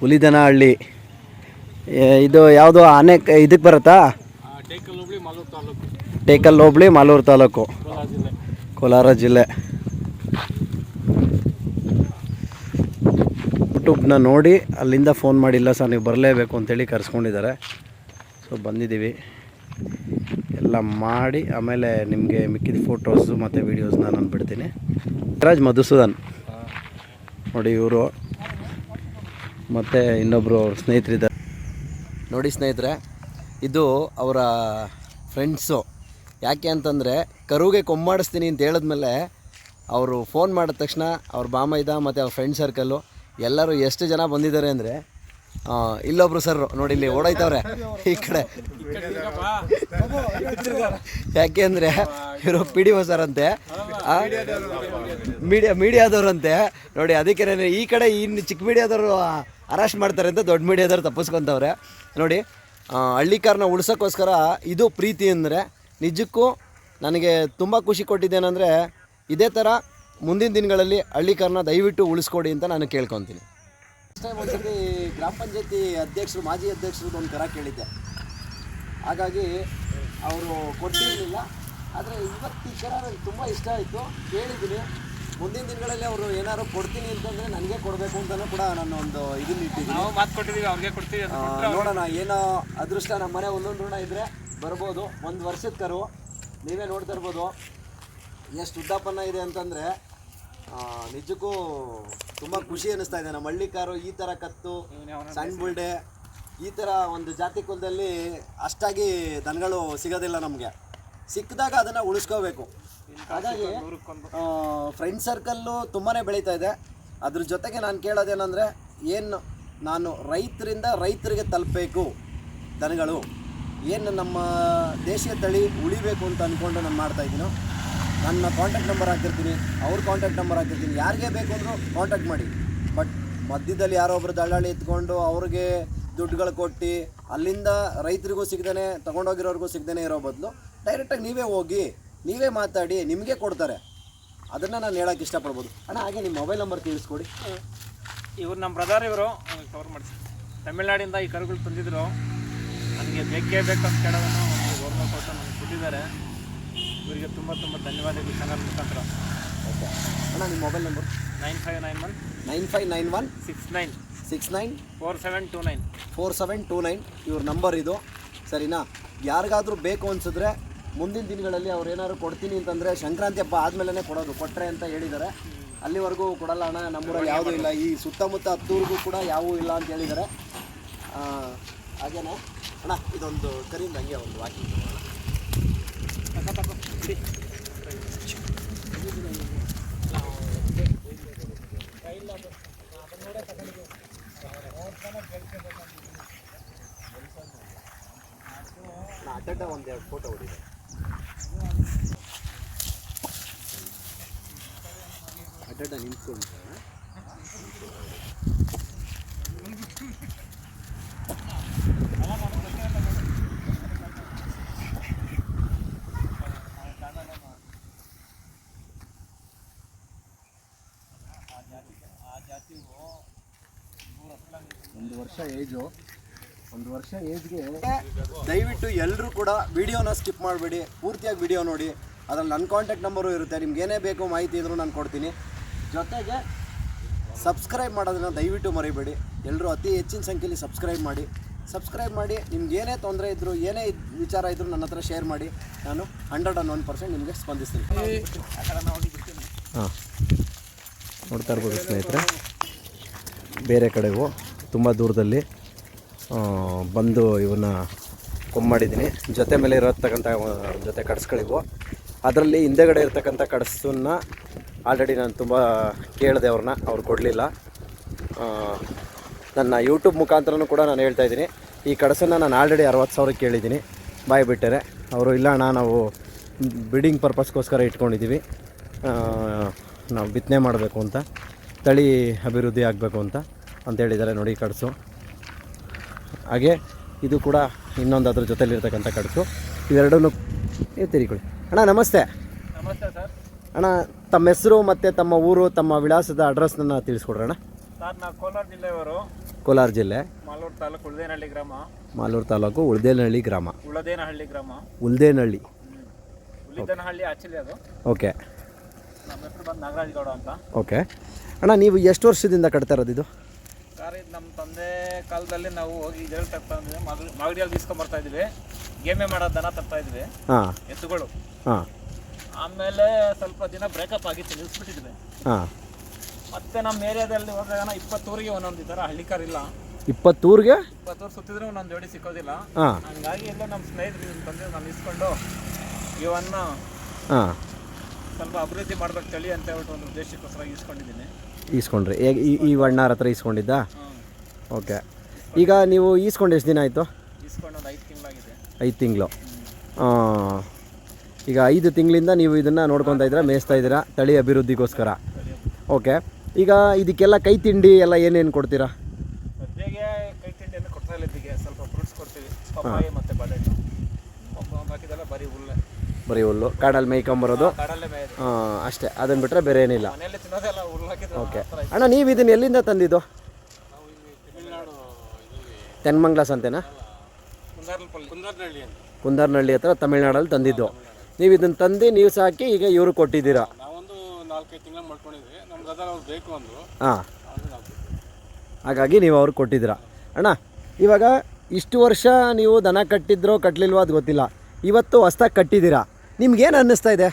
ಹುಲಿದನಹಳ್ಳಿ ಇದು ಯಾವುದು ಆನೆ ಇದಕ್ಕೆ ಬರುತ್ತಾ? ಟೇಕಲ್ ಹೋಬಳಿ ಮಾಲೂರು ತಾಲೂಕು. ಕೋಲಾರ ಜಿಲ್ಲೆ. ಯೂಟ್ಯೂಬ್ನ ನೋಡಿ ಅಲ್ಲಿಂದ ಫೋನ್ ಮಾಡಿಲ್ಲ ಸರ್ ನೀವು ಬರಲೇಬೇಕು ಅಂತೇಳಿ ಕರೆಸ್ಕೊಂಡಿದ್ದಾರೆ. ಸೊ ಬಂದಿದ್ದೀವಿ. ಎಲ್ಲ ಮಾಡಿ ಆಮೇಲೆ ನಿಮಗೆ ಮಿಕ್ಕಿದ ಫೋಟೋಸು ಮತ್ತು ವೀಡಿಯೋಸ್ನ ನಾನು ಬಿಡ್ತೀನಿ. ರಾಜ್ ಮಧುಸೂದನ್. ನೋಡಿ ಇವರು. ಮತ್ತು ಇನ್ನೊಬ್ಬರು ಅವ್ರ ಸ್ನೇಹಿತರಿದ್ದಾರೆ. ನೋಡಿ ಸ್ನೇಹಿತರೆ, ಇದು ಅವರ ಫ್ರೆಂಡ್ಸು ಯಾಕೆ ಅಂತಂದರೆ, ಕರುಗೆ ಕೊಂಬಾಡಿಸ್ತೀನಿ ಅಂತ ಹೇಳಿದ್ಮೇಲೆ ಅವರು ಫೋನ್ ಮಾಡಿದ ತಕ್ಷಣ ಅವ್ರ ಬಾಮೈದ ಮತ್ತು ಅವ್ರ ಫ್ರೆಂಡ್ ಸರ್ಕಲ್ಲು ಎಲ್ಲರೂ ಎಷ್ಟು ಜನ ಬಂದಿದ್ದಾರೆ ಅಂದರೆ ಇಲ್ಲೊಬ್ರು ಸರ್ ನೋಡಿ ಇಲ್ಲಿ ಓಡೋಯ್ತವ್ರೆ ಈ ಕಡೆ. ಯಾಕೆ ಅಂದರೆ ಇವರು ಪಿ ಡಿ ಒ ಸರ್ ಅಂತೆ. ಮೀಡಿಯಾ ಮೀಡಿಯಾದವ್ರಂತೆ ನೋಡಿ ಅದಕ್ಕೆ ಈ ಕಡೆ ಇನ್ನು ಚಿಕ್ಕ ಮೀಡಿಯಾದವರು ಅರೆಸ್ಟ್ ಮಾಡ್ತಾರೆ ಅಂತ ದೊಡ್ಡ ಮೀಡಿಯಾದವ್ರು ತಪ್ಪಿಸ್ಕೊಂತವ್ರೆ. ನೋಡಿ ಹಳ್ಳಿ ಹಳ್ಳಿಕಾರನ ಉಳ್ಸೋಕ್ಕೋಸ್ಕರ ಇದು ಪ್ರೀತಿ ಅಂದರೆ ನಿಜಕ್ಕೂ ನನಗೆ ತುಂಬ ಖುಷಿ ಕೊಟ್ಟಿದ್ದೇನೆಂದರೆ ಇದೇ ಥರ ಮುಂದಿನ ದಿನಗಳಲ್ಲಿ ಹಳ್ಳಿಕಾರನ ದಯವಿಟ್ಟು ಉಳಿಸ್ಕೊಡಿ ಅಂತ ನಾನು ಕೇಳ್ಕೊತೀನಿ. ಒಂದ್ಸತಿ ಗ್ರಾಮ ಪಂಚಾಯತಿ ಅಧ್ಯಕ್ಷರು ಮಾಜಿ ಅಧ್ಯಕ್ಷರದ್ದು ಒಂದು ಕರ ಕೇಳಿದ್ದೆ. ಹಾಗಾಗಿ ಅವರು ಕೊಟ್ಟಿರಲಿಲ್ಲ. ಆದರೆ ಇವತ್ತು ಈ ಕರ ನನಗೆ ತುಂಬ ಇಷ್ಟ ಆಯಿತು. ಕೇಳಿದ್ದೀನಿ. ಮುಂದಿನ ದಿನಗಳಲ್ಲಿ ಅವರು ಏನಾದ್ರು ಕೊಡ್ತೀನಿ ಅಂತಂದರೆ ನನಗೆ ಕೊಡಬೇಕು ಅಂತಲೂ ಕೂಡ ನಾನು ಒಂದು ಇದನ್ನ ಇಟ್ಟಿದ್ದೀನಿ. ನಾವು ಮಾತು ಕೊಟ್ಟಿದ್ದೀವಿ ಅವ್ರಿಗೆ ಕೊಡ್ತೀವಿ ಅಂತ ನೋಡೋಣ ಏನೋ ಅದೃಷ್ಟ ನಮ್ಮ ಮನೆ ಒಂದೊಂದು ಋಣ ಇದ್ದರೆ ಬರ್ಬೋದು. ಒಂದು ವರ್ಷದ ಕರು. ನೀವೇ ನೋಡ್ತಾ ಇರ್ಬೋದು. ಎಷ್ಟು ಉದ್ದಾಪನ್ನ ಇದೆ ಅಂತಂದರೆ ನಿಜಕ್ಕೂ ತುಂಬ ಖುಷಿ ಅನಿಸ್ತಾ ಇದೆ. ನಮ್ಮ ಹಳ್ಳಿ ಕಾರು ಈ ಥರ ಕತ್ತು ಸಣ್ಣ ಬುಲ್ಡೆ ಈ ಥರ ಒಂದು ಜಾತಿ ಕುಲದಲ್ಲಿ ಅಷ್ಟಾಗಿ ದನಗಳು ಸಿಗೋದಿಲ್ಲ ನಮಗೆ. ಸಿಕ್ಕಿದಾಗ ಅದನ್ನು ಉಳಿಸ್ಕೋಬೇಕು. ಹಾಗಾಗಿ ಫ್ರೆಂಡ್ ಸರ್ಕಲ್ಲು ತುಂಬಾ ಬೆಳೀತಾ ಇದೆ. ಅದ್ರ ಜೊತೆಗೆ ನಾನು ಕೇಳೋದೇನಂದ್ರೆ ಏನು ನಾನು ರೈತರಿಂದ ರೈತರಿಗೆ ತಲುಪಬೇಕು ದನಗಳು ಏನು ನಮ್ಮ ದೇಶೀಯ ತಳಿ ಉಳಿಬೇಕು ಅಂತ ಅಂದ್ಕೊಂಡು ನಾನು ಮಾಡ್ತಾ ಇದ್ದೀನೋ. ನನ್ನ ಕಾಂಟ್ಯಾಕ್ಟ್ ನಂಬರ್ ಹಾಕಿರ್ತೀನಿ, ಅವ್ರ ಕಾಂಟ್ಯಾಕ್ಟ್ ನಂಬರ್ ಹಾಕಿರ್ತೀನಿ. ಯಾರಿಗೆ ಬೇಕು ಅಂದರೂ ಕಾಂಟ್ಯಾಕ್ಟ್ ಮಾಡಿ. ಬಟ್ ಮಧ್ಯದಲ್ಲಿ ಯಾರೋ ಒಬ್ಬರು ದಳ್ಳಾಳಿ ಎತ್ಕೊಂಡು ಅವ್ರಿಗೆ ದುಡ್ಡುಗಳು ಕೊಟ್ಟು ಅಲ್ಲಿಂದ ರೈತರಿಗೂ ಸಿಗ್ದೇ ತೊಗೊಂಡೋಗಿರೋರಿಗೂ ಸಿಗ್ದೇ ಇರೋ ಬದಲು ಡೈರೆಕ್ಟಾಗಿ ನೀವೇ ಹೋಗಿ, ನೀವೇ ಮಾತಾಡಿ, ನಿಮಗೆ ಕೊಡ್ತಾರೆ. ಅದನ್ನು ನಾನು ಹೇಳೋಕ್ಕೆ ಇಷ್ಟಪಡ್ಬೋದು. ಅಣ್ಣ, ಹಾಗೆ ನಿಮ್ಮ ಮೊಬೈಲ್ ನಂಬರ್ ತಿಳಿಸ್ಕೊಡಿ. ಇವ್ರು ನಮ್ಮ ಬ್ರದರ್ ಇವರು ಕವರ್ ಮಾಡಿಸಿ ತಮಿಳ್ನಾಡಿಂದ ಈ ಕರುಗಳು ತಂದಿದ್ರು. ನನಗೆ ಬೇಕೇ ಬೇಕು ಅಂತ ಕೇಳೋದನ್ನು ಗೌರ್ಮೆಂಟ್ ಕೊಟ್ಟು ನನಗೆ ಕೊಟ್ಟಿದ್ದಾರೆ. ಇವರಿಗೆ ತುಂಬ ತುಂಬ ಧನ್ಯವಾದಗಳು ಚಾನಲ್ ಮುಖಾಂತರ. ಓಕೆ. ಅಣ್ಣ ನಿಮ್ಮ mobile number nine five nine one nine five nine one six nine six nine four seven two nine four seven two nine ಇವ್ರ ನಂಬರ್ ಇದು. ಸರಿನಾ? ಯಾರಿಗಾದರೂ ಬೇಕು ಅನಿಸಿದ್ರೆ ಮುಂದಿನ ದಿನಗಳಲ್ಲಿ ಅವ್ರು ಏನಾದ್ರು ಕೊಡ್ತೀನಿ ಅಂತಂದರೆ ಸಂಕ್ರಾಂತಿ ಹಬ್ಬ ಆದಮೇಲೆ ಕೊಡೋದು. ಕೊಟ್ಟರೆ ಅಂತ ಹೇಳಿದ್ದಾರೆ. ಅಲ್ಲಿವರೆಗೂ ಕೊಡಲ್ಲ ಅಣ್ಣ ನಮ್ಮೂರಲ್ಲಿ ಯಾವುದೂ ಇಲ್ಲ. ಈ ಸುತ್ತಮುತ್ತ ಹತ್ತೂರಿಗೂ ಕೂಡ ಯಾವೂ ಇಲ್ಲ ಅಂತ ಹೇಳಿದ್ದಾರೆ. ಹಾಗೇನೆ. ಅಣ್ಣ ಇದೊಂದು ಕರಿಂದ ಹಂಗೆ ಒಂದು ವಾಕಿ ಅಡ್ಡ ಒಂದೆರಡು ಫೋಟೋ ಹೊಡಿದೆ ಅಡ್ಡ ನಿಂತ್ಕೊಂಡು ಏಜು ಒಂದು ವರ್ಷ ಏಜ್ಗೆ ದಯವಿಟ್ಟು ಎಲ್ಲರೂ ಕೂಡ ವಿಡಿಯೋನ ಸ್ಕಿಪ್ ಮಾಡಬೇಡಿ. ಪೂರ್ತಿಯಾಗಿ ವಿಡಿಯೋ ನೋಡಿ. ಅದ್ರಲ್ಲಿ ನನ್ನ ಕಾಂಟ್ಯಾಕ್ಟ್ ನಂಬರು ಇರುತ್ತೆ. ನಿಮ್ಗೆ ಏನೇ ಬೇಕು ಮಾಹಿತಿ ಇದ್ರೂ ನಾನು ಕೊಡ್ತೀನಿ. ಜೊತೆಗೆ ಸಬ್ಸ್ಕ್ರೈಬ್ ಮಾಡೋದನ್ನು ದಯವಿಟ್ಟು ಮರಿಬೇಡಿ. ಎಲ್ಲರೂ ಅತಿ ಹೆಚ್ಚಿನ ಸಂಖ್ಯೆಯಲ್ಲಿ ಸಬ್ಸ್ಕ್ರೈಬ್ ಮಾಡಿ. ಸಬ್ಸ್ಕ್ರೈಬ್ ಮಾಡಿ. ನಿಮ್ಗೆ ಏನೇ ತೊಂದರೆ ಇದ್ದರೂ ಏನೇ ವಿಚಾರ ಇದ್ದರೂ ನನ್ನ ಹತ್ರ ಶೇರ್ ಮಾಡಿ. ನಾನು ಹಂಡ್ರೆಡ್ ಆ್ಯಂಡ್ ಒನ್ ಪರ್ಸೆಂಟ್ ನಿಮಗೆ ಸ್ಪಂದಿಸ್ತೀನಿ. ಹಾಂ. ನೋಡ್ತಾ ಇರ್ಬೋದು ಸ್ನೇಹಿತರೆ. ಬೇರೆ ಕಡೆಗೂ ತುಂಬ ದೂರದಲ್ಲಿ ಬಂದು ಇವನ್ನ ಕೊಂಬಾಡಿದ್ದೀನಿ ಜೊತೆ ಮೇಲೆ ಇರತಕ್ಕಂಥ ಜೊತೆ ಕಡಸ್ಗಳಿವು. ಅದರಲ್ಲಿ ಹಿಂದೆಗಡೆ ಇರ್ತಕ್ಕಂಥ ಕಡಸನ್ನ ಆಲ್ರೆಡಿ ನಾನು ತುಂಬ ಕೇಳಿದೆ ಅವ್ರನ್ನ, ಅವ್ರು ಕೊಡಲಿಲ್ಲ. ನನ್ನ ಯೂಟ್ಯೂಬ್ ಮುಖಾಂತರನೂ ಕೂಡ ನಾನು ಹೇಳ್ತಾ ಇದ್ದೀನಿ. ಈ ಕಡಸನ್ನು ನಾನು ಆಲ್ರೆಡಿ ಅರವತ್ತು ಸಾವಿರಕ್ಕೆ ಕೇಳಿದ್ದೀನಿ. ಬಾಯಿ ಬಿಟ್ಟರೆ. ಅವರು, ಇಲ್ಲ ಅಣ್ಣ, ನಾವು ಬಿಡಿಂಗ್ ಪರ್ಪಸ್ಗೋಸ್ಕರ ಇಟ್ಕೊಂಡಿದ್ದೀವಿ ನಾವು ಬಿತ್ತನೆ ಮಾಡಬೇಕು ಅಂತ, ತಳಿ ಅಭಿವೃದ್ಧಿ ಆಗಬೇಕು ಅಂತ. ಅಂತ ಹೇಳಿದ್ದಾರೆ ನೋಡಿ ಕಡಸು. ಹಾಗೆ ಇದು ಕೂಡ ಇನ್ನೊಂದು ಅದ್ರ ಜೊತೆಲಿರ್ತಕ್ಕಂಥ ಕಡಸು. ಇವೆರಡನ್ನು ಏ ತಿರಿಕೊಳ್ಳಿ. ಅಣ್ಣ ನಮಸ್ತೆ. ನಮಸ್ತೆ ಸರ್. ಅಣ್ಣ ತಮ್ಮ ಹೆಸರು ಮತ್ತು ತಮ್ಮ ಊರು ತಮ್ಮ ವಿಳಾಸದ ಅಡ್ರೆಸ್ನ ತಿಳಿಸ್ಕೊಡ್ರಣ್ಣ ಸರ್ ನಾವು ಕೋಲಾರ ಜಿಲ್ಲೆಯವರು. ಕೋಲಾರ ಜಿಲ್ಲೆ. ಮಾಲೂರು ತಾಲೂಕು ಉಳ್ದೇನಹಳ್ಳಿ ಗ್ರಾಮ. ಮಾಲೂರು ತಾಲೂಕು ಉಳ್ದೇನಹಳ್ಳಿ ಗ್ರಾಮ. ಉಳದೇನಹಳ್ಳಿ ಗ್ರಾಮ. ಉಳ್ದೇನಹಳ್ಳಿ. ಉಳಿದನಹಳ್ಳಿ ಆಕ್ಚುಲಿ ಅದು. ಓಕೆ. ನಮ್ಮ ಹೆಸರು ಬಂದು ನಾಗರಾಜ್ ಗೌಡ ಅಂತ. ಓಕೆ. ಅಣ್ಣ ನೀವು ಎಷ್ಟು ವರ್ಷದಿಂದ ಕಟ್ತಾ ಇರೋದು ಇದು? ಸರ್ ಇದು ನಮ್ಮ ತಂದೆ ಕಾಲದಲ್ಲಿ ನಾವು ಹೋಗಿ ಇದರಲ್ಲಿ ತರ್ತಾ ಇದ್ವಿ. ಮಾಗಡಿಯಲ್ಲಿ ಮಾಗಡಿಯಲ್ಲಿ ಬರ್ತಾ ಇದ್ವಿ. ಗೇಮೆ ಮಾಡೋ ದನ ತರ್ತಾ ಇದ್ವಿ. ಹಾಂ. ಎತ್ತುಗಳು. ಹಾಂ. ಆಮೇಲೆ ಸ್ವಲ್ಪ ದಿನ ಬ್ರೇಕಪ್ ಆಗಿತ್ತು ನಿಲ್ಸ್ಬಿಟ್ಟಿದ್ವಿ. ಹಾಂ. ಮತ್ತೆ ನಮ್ಮ ಏರಿಯಾದಲ್ಲಿ ಹೋದಾಗ ಇಪ್ಪತ್ತೂರಿಗೆ ಒಂದೊಂದು ಈ ಥರ ಹಳ್ಳಿಕಾರ್ ಇಲ್ಲ. ಇಪ್ಪತ್ತೂರಿಗೆ? ಇಪ್ಪತ್ತೂರು ಸುತ್ತಿದ್ರೆ ಒಂದೊಂದು ಜೋಡಿ ಸಿಕ್ಕೋದಿಲ್ಲ. ಹಾಂ. ಹಂಗಾಗಿ ಎಲ್ಲ ನಮ್ಮ ಸ್ನೇಹಿತರು ತಂದೆ ನಾನು ಇಸ್ಕೊಂಡು ಇವನ್ನ ಹಾಂ. ಸ್ವಲ್ಪ ಅಭಿವೃದ್ಧಿ ಮಾಡ್ಬೇಕು ತಳಿ ಅಂತ ಹೇಳ್ಬಿಟ್ಟು ಒಂದು ಉದ್ದೇಶಕ್ಕೋಸ್ಕರ ಇಸ್ಕೊಂಡಿದ್ದೀನಿ ಈಸ್ಕೊಂಡ್ರಿ. ಹೇಗೆ ಈ ಅಣ್ಣಾರ ಹತ್ರ ಈಸ್ಕೊಂಡಿದ್ದ? ಓಕೆ. ಈಗ ನೀವು ಈಸ್ಕೊಂಡು ಎಷ್ಟು ದಿನ ಆಯಿತು? ಇಸ್ಕೊಂಡು ಒಂದು ಐದು ತಿಂಗಳಾಗಿದೆ. ಐದು ತಿಂಗಳು. ಈಗ ಐದು ತಿಂಗಳಿಂದ ನೀವು ಇದನ್ನು ನೋಡ್ಕೊತಾ ಇದ್ದೀರಾ ಮೇಯಿಸ್ತಾ ಇದ್ದೀರಾ ತಳಿ ಅಭಿವೃದ್ಧಿಗೋಸ್ಕರ? ಓಕೆ. ಈಗ ಇದಕ್ಕೆಲ್ಲ ಕೈ ತಿಂಡಿ ಎಲ್ಲ ಏನೇನು ಕೊಡ್ತೀರಾ? ಸದ್ಯಗೆ ಕೈ ತಿಂಡಿಯನ್ನು ಕೊಡ್ತಾ ಇಲ್ಲ ಇದ್ದಿಗೆ ಸ್ವಲ್ಪ ಫ್ರೂಟ್ಸ್ ಕೊಡ್ತೀವಿ. ಪಪ್ಪಾಯಿ ಮತ್ತು ಬಾಳೆಹಣ್ಣು ಬಾಕಿದೆಲ್ಲ ಬರೀ ಹುಲ್ಲೆ. ಬರೀ ಹುಲ್ಲು. ಕಾಡಲ್ಲಿ ಮೇಯ್ಕೊಂಬರೋದು. ಕಾಡಲ್ಲೇ ಅಷ್ಟೇ. ಅದನ್ನು ಬಿಟ್ಟರೆ ಬೇರೆ ಏನಿಲ್ಲ. ಓಕೆ ಅಣ್ಣ ನೀವು ಇದನ್ನ ಎಲ್ಲಿಂದ ತಂದಿದ್ದು? ತೆನ್ಮಂಗ್ಲ ಸಂತೆನಾ ಕುಂದಾರ್ನಹಳ್ಳಿ ಹತ್ರ ತಮಿಳ್ನಾಡಲ್ಲಿ ತಂದಿದ್ದು. ನೀವು ಇದನ್ನ ತಂದು ನೀವು ಸಾಕಿ ಈಗ ಇವರು ಕೊಟ್ಟಿದ್ದೀರಾ? ಹಾಂ. ಹಾಗಾಗಿ ನೀವು ಅವ್ರಿಗೆ ಕೊಟ್ಟಿದ್ದೀರಾ. ಅಣ್ಣ ಇವಾಗ ಇಷ್ಟು ವರ್ಷ ನೀವು ದನ ಕಟ್ಟಿದ್ರೋ ಕಟ್ಟಲಿಲ್ವೋ ಅದು ಗೊತ್ತಿಲ್ಲ. ಇವತ್ತು ಹೊಸ್ದಾಗಿ ಕಟ್ಟಿದ್ದೀರಾ. ನಿಮ್ಗೇನು ಅನ್ನಿಸ್ತಾ ಇದೆ?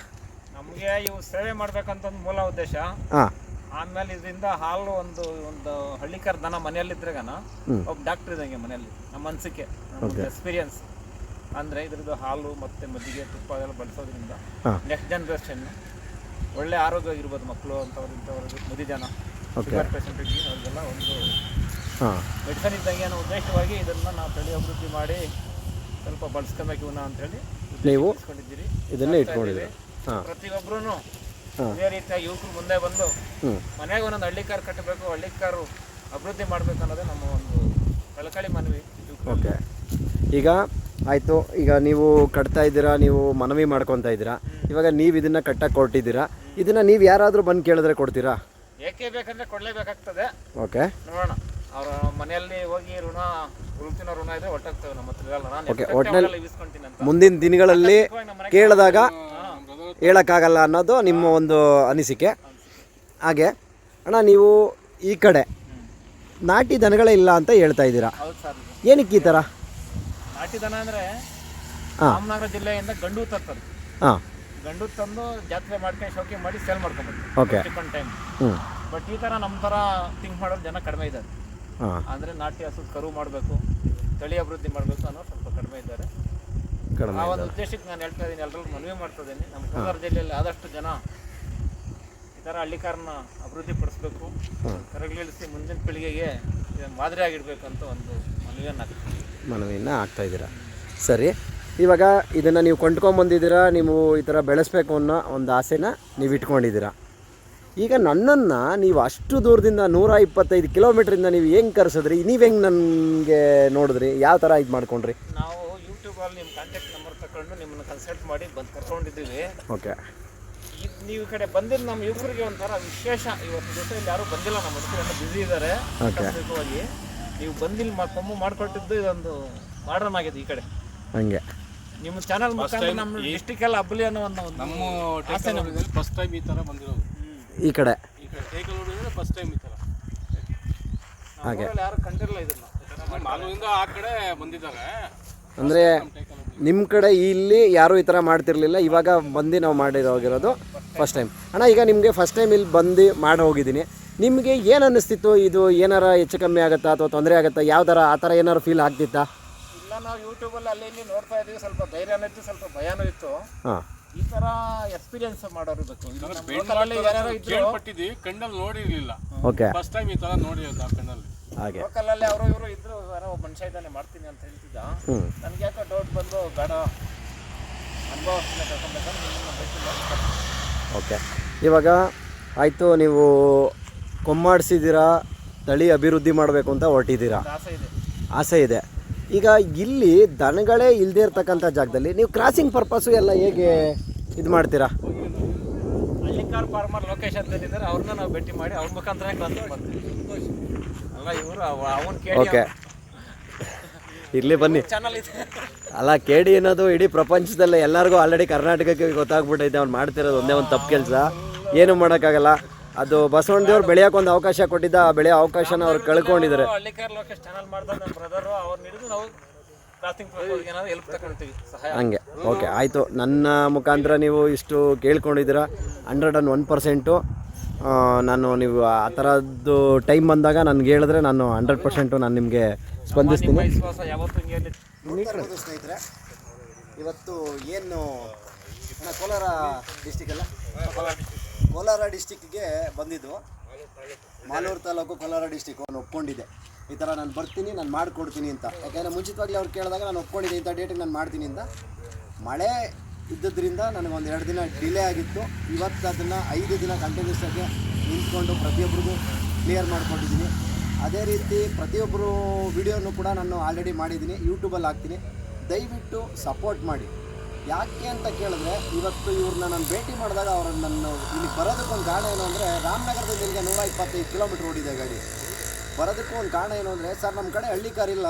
ನಮಗೆ ಇವು ಸೇವೆ ಮಾಡ್ಬೇಕಂತ ಒಂದು ಮೂಲ ಉದ್ದೇಶ. ಹಾಂ. ಆಮೇಲೆ ಇದರಿಂದ ಹಾಲು ಒಂದು ಒಂದು ಹಳ್ಳಿಕರ ದನ ಮನೆಯಲ್ಲಿದ್ರೆಗನ ಹ್ಮ್. ಒಬ್ಬ ಡಾಕ್ಟರ್ ಇದ್ದಂಗೆ ಮನೆಯಲ್ಲಿ ನಮ್ಮ ಅನ್ಸಿಕೆ ಎಕ್ಸ್ಪೀರಿಯನ್ಸ್ ಅಂದ್ರೆ ಇದ್ರದ್ದು ಹಾಲು ಮತ್ತೆ ಮಜ್ಜಿಗೆ ತುಪ್ಪ ಅದೆಲ್ಲ ಬಳಸೋದ್ರಿಂದ ನೆಕ್ಸ್ಟ್ ಜನರೇಷನ್ ಒಳ್ಳೆ ಆರೋಗ್ಯ ಇರ್ಬೋದು ಮಕ್ಕಳು ಅಂತ ಇಂಥವ್ರಿಗೆ ಮುದಿ ಜನ. ಶುಗರ್ ಪೇಷಂಟಿಗೆ ಅವ್ರಿಗೆಲ್ಲ ಒಂದು ಮೆಡಿಸನ್ ಇದ್ದಂಗೆ ಅನ್ನೋ ಉದ್ದೇಶವಾಗಿ ಇದನ್ನು ನಾವು ತಳಿ ಅಭಿವೃದ್ಧಿ ಮಾಡಿ ಸ್ವಲ್ಪ ಬಳಸ್ಕೊಬೇಕು ಇವನ್ನ ಅಂತೇಳಿ ನೀವು ಇದನ್ನೇ ಇಟ್ಕೊಂಡಿದ್ದೀರಿ? ಪ್ರತಿಯೊಬ್ಬರೂ. ಇದೇ ರೀತಿಯಾಗಿ ಯುವಕರು ಮುಂದೆ ಬಂದು ಮನೆಗೆ ಒಂದೊಂದು ಹಳ್ಳಿ ಕಾರ್ ಕಟ್ಟಬೇಕು ಹಳ್ಳಿ ಕಾರು ಅಭಿವೃದ್ಧಿ ಮಾಡಬೇಕು ಅನ್ನೋದೇ ನಮ್ಮ ಒಂದು ಕಳಕಳಿ ಮನವಿ. ಓಕೆ. ಈಗ ಆಯಿತು ಈಗ ನೀವು ಕಟ್ತಾ ಇದ್ದೀರಾ ನೀವು ಮನವಿ ಮಾಡ್ಕೊತಾ ಇದ್ದೀರಾ ಇವಾಗ ನೀವು ಇದನ್ನ ಕಟ್ಟಕ್ಕೆ ಕೊಟ್ಟಿದ್ದೀರಾ ಇದನ್ನು ನೀವು ಯಾರಾದರೂ ಬಂದು ಕೇಳಿದ್ರೆ ಕೊಡ್ತೀರಾ? ಏಕೆ ಬೇಕಂದ್ರೆ ಕೊಡಲೇಬೇಕಾಗ್ತದೆ. ಓಕೆ. ನೋಡೋಣ ಅವರ ಮನೆಯಲ್ಲಿ ಹೋಗಿ ಋಣ ಉಳ್ತಿನ ಋಣ ಇದ್ರೆ ಒಟ್ಟಾಗ್ತವೆ ನಮ್ಮ ಹತ್ರ. ಇರಲ್ಲ ನಾನು ಓಕೆ ಮುಂದಿನ ದಿನಗಳಲ್ಲಿ ಕೇಳಿದಾಗ. ಹೇಳೋಕ್ಕಾಗಲ್ಲ ಅನ್ನೋದು ನಿಮ್ಮ ಒಂದು ಅನಿಸಿಕೆ. ಹಾಗೆ ಅಣ್ಣ ನೀವು ಈ ಕಡೆ ನಾಟಿ ದನಗಳೇ ಇಲ್ಲ ಅಂತ ಹೇಳ್ತಾ ಇದ್ದೀರಾ? ಹೌದು ಸರ್. ಏನಕ್ಕೆ ಈ ಥರ ನಾಟಿ ದನ ಅಂದ್ರೆ. ರಾಮನಗರ ಜಿಲ್ಲೆಯಿಂದ ಗಂಡು ತರ್ತದೆ ಹಾಂ. ಗಂಡು ತಂದು ಜಾತ್ರೆ ಮಾಡ್ಕೊಂಡು ಶೋಕಿ ಮಾಡಿ ಸೇಲ್ ಮಾಡ್ಕೊಬೋದು ಓಕೆ. ಚಿಕನ್ ಟೈಮ್ ಹ್ಞೂ ಬಟ್ ಈ ಥರ ನಮ್ಮ ಥರ ಥಿಂಕ್ ಮಾಡೋರು ಜನ ಕಡಿಮೆ ಇದ್ದಾರೆ. ಹಾಂ. ಅಂದರೆ ನಾಟಿ ಹಸು ಕರು ಮಾಡಬೇಕು ತಳಿ ಅಭಿವೃದ್ಧಿ ಮಾಡಬೇಕು ಅನ್ನೋ ಸ್ವಲ್ಪ ಕಡಿಮೆ ಇದ್ದಾರೆ. ಕಡಿಮೆ ಆ ಒಂದು ಉದ್ದೇಶಕ್ಕೆ ನಾನು ಹೇಳ್ತಾ ಇದ್ದೀನಿ ಎಲ್ಲರಿಗೂ ಮನವಿ ಮಾಡ್ತಾ ಇದ್ದೀನಿ ನಮ್ಮ ಕೋಲಾರ ಜಿಲ್ಲೆಯಲ್ಲಿ ಆದಷ್ಟು ಜನ ಈ ಥರ ಹಳ್ಳಿಕಾರನ ಅಭಿವೃದ್ಧಿ ಪಡಿಸ್ಬೇಕು ಕರಗಿಳಿಸಿ ಮುಂದಿನ ಪೀಳಿಗೆಗೆ ಇದನ್ನ ಮಾದರಿಯಾಗಿಡ್ಬೇಕು ಅಂತ ಒಂದು ಮನವಿಯನ್ನು ಹಾಕ್ತೀನಿ. ಮನವಿಯನ್ನು ಆಗ್ತಾ ಇದ್ದೀರಾ? ಸರಿ ಇವಾಗ ಇದನ್ನು ನೀವು ಕೊಂಡ್ಕೊಂಬಂದಿದ್ದೀರಾ ನೀವು ಈ ಥರ ಬೆಳೆಸ್ಬೇಕು ಅನ್ನೋ ಒಂದು ಆಸೆನ ನೀವು ಇಟ್ಕೊಂಡಿದ್ದೀರಾ? ಈಗ ನನ್ನನ್ನು ನೀವು ಅಷ್ಟು ದೂರದಿಂದ ನೂರ ಇಪ್ಪತ್ತೈದು ಕಿಲೋಮೀಟ್ರಿಂದ ನೀವು ಹೆಂಗೆ ಕರೆಸಿದ್ರಿ? ನೀವು ಹೆಂಗೆ ನನಗೆ ನೋಡಿದ್ರಿ? ಯಾವ ಥರ ಇದು ಮಾಡ್ಕೊಂಡ್ರಿ? ನಾವು ಯೂಟ್ಯೂಬಲ್ಲಿ ನಿಮ್ಮ ಕಾಂಟ್ಯಾಕ್ಟ್ ನಂಬರ್ ತಕೊಂಡು ನಿಮ್ಮನ್ನ ಕನ್ಸಲ್ಟ್ ಮಾಡಿ ಬಂದು ಕರ್ಕೊಂಡಿದ್ದೀವಿ ಓಕೆ ಇದು ನೀವು ಈ ಕಡೆ ಬಂದಿದ್ದು ನಮ್ಮ ಯುವಕರಿಗೆ ಒಂಥರ ವಿಶೇಷ. ಇವತ್ತು ಜೊತೆಯಲ್ಲಿ ಯಾರು ಬಂದಿಲ್ಲ ನಮ್ಮ ಹುಡುಗರೆಲ್ಲ ಬ್ಯುಸಿ ಇದ್ದಾರೆ ಆಕಸ್ಮಿಕವಾಗಿ ನೀವು ಬಂದಿಲ್ಲಿ ಮಾ ಕೊಂಬು ಮಾಡಿಕೊಟ್ಟಿದ್ದು ಇದೊಂದು ಮಾಡರ್ನ್ ಆಗಿದೆ ಈ ಕಡೆ. ಹಂಗೆ. ನಿಮ್ಮ ಚಾನಲ್ ಮುಖಾಂತರ ನಮ್ಮ ಡಿಸ್ಟಿಕ್ ಎಲ್ಲ ಹಬ್ಬಲಿ ಅನ್ನೋ ಒಂದು ಒಂದು ನಮ್ಮ ನಮ್ದು. ಫಸ್ಟ್ ಟೈಮ್ ಈ ಥರ ಬಂದಿರೋದು. ಈ ಕಡೆ. ಈ ಕಡೆ ಟೇಕಲ್ ಫಸ್ಟ್ ಟೈಮ್ ಈ ಥರ ನಮ್ಮ ಊರಲ್ಲಿ ಯಾರು ಕಂಡಿರಲ್ಲ ಇದನ್ನ. ಮಾಲೂರಿಂದ ಆ ಕಡೆ ಬಂದಿದ್ದಾರೆ. ಅಂದರೆ ನಿಮ್ಮ ಕಡೆ ಇಲ್ಲಿ ಯಾರೂ ಈ ಥರ ಮಾಡ್ತಿರ್ಲಿಲ್ಲ. ಇವಾಗ ಬಂದು ನಾವು ಮಾಡಿರೋಗಿರೋದು ಫಸ್ಟ್ ಟೈಮ್ ಅಣ್ಣ ಈಗ ನಿಮಗೆ ಫಸ್ಟ್ ಟೈಮ್ ಇಲ್ಲಿ ಬಂದು ಮಾಡಿ ಹೋಗಿದ್ದೀನಿ. ನಿಮಗೆ ಏನು ಅನ್ನಿಸ್ತಿತ್ತು ಇದು ಏನಾರ ಹೆಚ್ಚು ಕಮ್ಮಿ ಆಗುತ್ತಾ ಅಥವಾ ತೊಂದರೆ ಆಗುತ್ತಾ? ಯಾವ್ದಾರ ಥರ ಆ ಥರ ಏನಾರು ಫೀಲ್ ಆಗ್ತಿತ್ತಾ? ಇಲ್ಲ ನಾವು ಯೂಟ್ಯೂಬಲ್ಲಿ ಅಲ್ಲಿ ಇಲ್ಲಿ ನೋಡ್ತಾ ಇದ್ದೀವಿ ಸ್ವಲ್ಪ ಧೈರ್ಯನೂ ಇತ್ತು ಸ್ವಲ್ಪ ಭಯನೂ ಇತ್ತು. ಹಾಂ. ಈ ತರ ಎಕ್ಸ್ಪೀರಿಯನ್ಸ್ ಮಾಡೋರು ಬೇಕು. ಕಣ್ಣಲ್ಲಿ ನೋಡಿರಲಿಲ್ಲ. ಓಕೆ ಫಸ್ಟ್ ಟೈಮ್ ಈ ಥರ ನೋಡಿರೋದು ಆ ಕಣ್ಣಲ್ಲಿ. ಹಾಗೆ. ಲೋಕಲಲ್ಲಿ ಅವರು ಇವರು ಇದ್ರು ಯಾರೋ ಒಬ್ಬ ಮನುಷ್ಯ ಇದ್ದಾನೆ ಮಾಡ್ತೀನಿ ಅಂತ ಹೇಳ್ತಿದ್ದ. ಹ್ಞೂ ನನಗೆ ಯಾಕೋ ಡೌಟ್ ಬಂದು ಬೇಡ. ಅನುಭವಸ್ಥನೆ ಕರ್ಕೊಬೇಕಂದ್ರೆ ನಿಮ್ಮನ್ನ ಓಕೆ. ಇವಾಗ ಆಯಿತು ನೀವು ಕೊಮ್ಮಾಡಿಸಿದ್ದೀರಾ ತಳಿ ಅಭಿವೃದ್ಧಿ ಮಾಡಬೇಕು ಅಂತ ಹೊರಟಿದ್ದೀರಾ? ಆಸೆ ಇದೆ. ಆಸೆ ಇದೆ. ಈಗ ಇಲ್ಲಿ ದನಗಳೇ ಇಲ್ಲದೆ ಇರ್ತಕ್ಕಂಥ ಜಾಗದಲ್ಲಿ ನೀವು ಕ್ರಾಸಿಂಗ್ ಪರ್ಪಸ್ಸು ಎಲ್ಲ ಹೇಗೆ ಇದು ಮಾಡ್ತೀರಾ? ಹಳ್ಳಿಕಾರ್ ಫಾರ್ಮರ್ ಲೊಕೇಶನ್ ತಂದಿದ್ದಾರೆ ಅವ್ರನ್ನ ನಾವು ಭೇಟಿ ಮಾಡಿ ಅವ್ರ ಮುಖಾಂತರ ಕ್ರಾಸ್ ಬರ್ತೀವಿ ಓಕೆ ಇರಲಿ ಬನ್ನಿ. ಅಲ್ಲ ಕೆ ಡಿ ಅನ್ನೋದು ಇಡೀ ಪ್ರಪಂಚದಲ್ಲೇ ಎಲ್ಲರಿಗೂ ಆಲ್ರೆಡಿ ಕರ್ನಾಟಕಕ್ಕೆ ಗೊತ್ತಾಗ್ಬಿಟ್ಟೈತೆ ಅವ್ನು ಮಾಡ್ತಿರೋದು ಒಂದೇ ಒಂದು ತಪ್ಪು ಕೆಲಸ. ಏನು ಮಾಡೋಕ್ಕಾಗಲ್ಲ. ಅದು ಬಸವಣ್ಣದೇವ್ರು ಬೆಳೆಯೋಕೆ ಒಂದು ಅವಕಾಶ ಕೊಟ್ಟಿದ್ದ ಆ ಬೆಳೆಯೋ ಅವಕಾಶನ ಅವ್ರು ಕಳ್ಕೊಂಡಿದ್ದಾರೆ. ಹಂಗೆ. ಓಕೆ ಆಯಿತು. ನನ್ನ ಮುಖಾಂತರ ನೀವು ಇಷ್ಟು ಕೇಳ್ಕೊಂಡಿದ್ದೀರಾ. ಹಂಡ್ರೆಡ್ ಆ್ಯಂಡ್ ಒನ್ ಪರ್ಸೆಂಟು ನಾನು ನೀವು ಆ ಥರದ್ದು ಟೈಮ್ ಬಂದಾಗ ನನಗೆ ಹೇಳಿದ್ರೆ ನಾನು ಹಂಡ್ರೆಡ್ ಪರ್ಸೆಂಟು ನಾನು ನಿಮಗೆ ಸ್ಪಂದಿಸ್ತೀನಿ. ಸ್ನೇಹಿತರೆ ಇವತ್ತು ಏನು ಕೋಲಾರ ಡಿಸ್ಟಿಕ್ ಅಲ್ಲ? ಕೋಲಾರ ಡಿಸ್ಟಿಕ್ಗೆ ಬಂದಿದ್ದು. ಮಾಲೂರು ತಾಲೂಕು ಕೋಲಾರ ಡಿಸ್ಟಿಕ್ ಅವನು ಒಪ್ಕೊಂಡಿದೆ ಈ ಥರ ನಾನು ಬರ್ತೀನಿ, ನಾನು ಮಾಡಿಕೊಡ್ತೀನಿ ಅಂತ. ಯಾಕೆಂದರೆ ಮುಂಚಿತವಾಗಿ ಅವ್ರು ಕೇಳಿದಾಗ ನಾನು ಒಪ್ಕೊಂಡಿದ್ದೆ, ಇಂಥ ಡೇಟಿಗೆ ನಾನು ಮಾಡ್ತೀನಿ ಅಂತ. ಮಳೆ ಇದ್ದದ್ರಿಂದ ನನಗೆ ಒಂದು ಎರಡು ದಿನ ಡಿಲೇ ಆಗಿತ್ತು. ಇವತ್ತು ಅದನ್ನು ಐದು ದಿನ ಕಂಟಿನ್ಯೂಸ್ ಆಗಿ ನಿಂತ್ಕೊಂಡು ಪ್ರತಿಯೊಬ್ಬರಿಗೂ ಕ್ಲಿಯರ್ ಮಾಡಿಕೊಟ್ಟಿದ್ದೀನಿ ಅದೇ ರೀತಿ ಪ್ರತಿಯೊಬ್ಬರು ವಿಡಿಯೋನು ಕೂಡ ನಾನು ಆಲ್ರೆಡಿ ಮಾಡಿದ್ದೀನಿ. ಯೂಟ್ಯೂಬಲ್ಲಿ ಹಾಕ್ತೀನಿ. ದಯವಿಟ್ಟು ಸಪೋರ್ಟ್ ಮಾಡಿ. ಯಾಕೆ ಅಂತ ಕೇಳಿದ್ರೆ, ಇವತ್ತು ಇವ್ರನ್ನ ನಾನು ಭೇಟಿ ಮಾಡಿದಾಗ ಅವ್ರನ್ನ ನನ್ನ ಇಲ್ಲಿ ಬರೋದಕ್ಕೊಂದು ಕಾರಣ ಏನು ಅಂದರೆ ರಾಮನಗರದಿಂದ ಇಲ್ಲಿಗೆ ನೂರ ಇಪ್ಪತ್ತೈದು ಕಿಲೋಮೀಟ್ರ್ ಓಡಿದೆ ಗಾಡಿ. ಬರೋದಕ್ಕೂ ಒಂದು ಕಾರಣ ಏನು ಅಂದರೆ, ಸರ್ ನಮ್ಮ ಕಡೆ ಹಳ್ಳಿ ಕಾರಿಲ್ಲ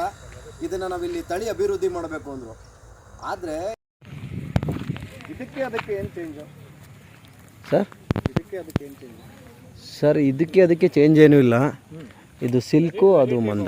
ಇದನ್ನು ನಾವಿಲ್ಲಿ ತಳಿ ಅಭಿವೃದ್ಧಿ ಮಾಡಬೇಕು ಅಂದರು. ಆದರೆ ಇದಕ್ಕೆ ಅದಕ್ಕೆ ಏನು ಚೇಂಜು ಸರ್ ಇದಕ್ಕೆ ಅದಕ್ಕೆ ಏನು ಚೇಂಜ್ ಸರ್ ಇದಕ್ಕೆ ಅದಕ್ಕೆ ಚೇಂಜ್ ಏನೂ ಇಲ್ಲ. ಇದು ಸಿಲ್ಕು ಅದು ಮಂದ.